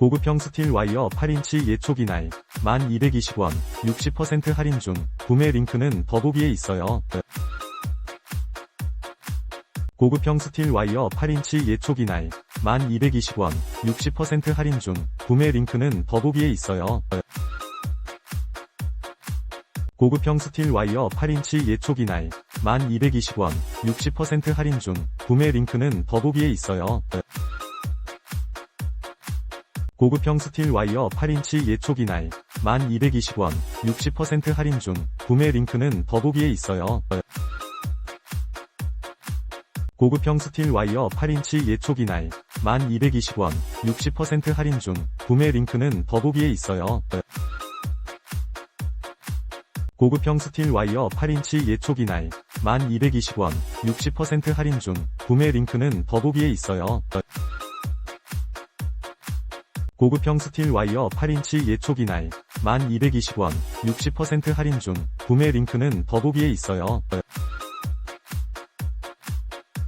고급형 스틸 와이어 8인치 예초기 날 1220원 60% 할인 중 구매 링크는 더보기에 있어요. 고급형 스틸 와이어 8인치 예초기 날 1220원 60% 할인 중 구매 링크는 더보기에 있어요. 고급형 스틸 와이어 8인치 예초기 날 1220원 60% 할인 중 구매 링크는 더보기에 있어요. 고급형 스틸 와이어 8인치 예초기 날 1220원 60% 할인 중 구매 링크는 더보기에 있어요. 고급형 스틸 와이어 8인치 예초기 날 1220원 60% 할인 중 구매 링크는 더보기에 있어요. 고급형 스틸 와이어 8인치 예초기 날 1220원 60% 할인 중 구매 링크는 더보기에 있어요. 고급형 스틸 와이어 8인치 예초기 날 1220원 60% 할인 중 구매 링크는 더보기에 있어요.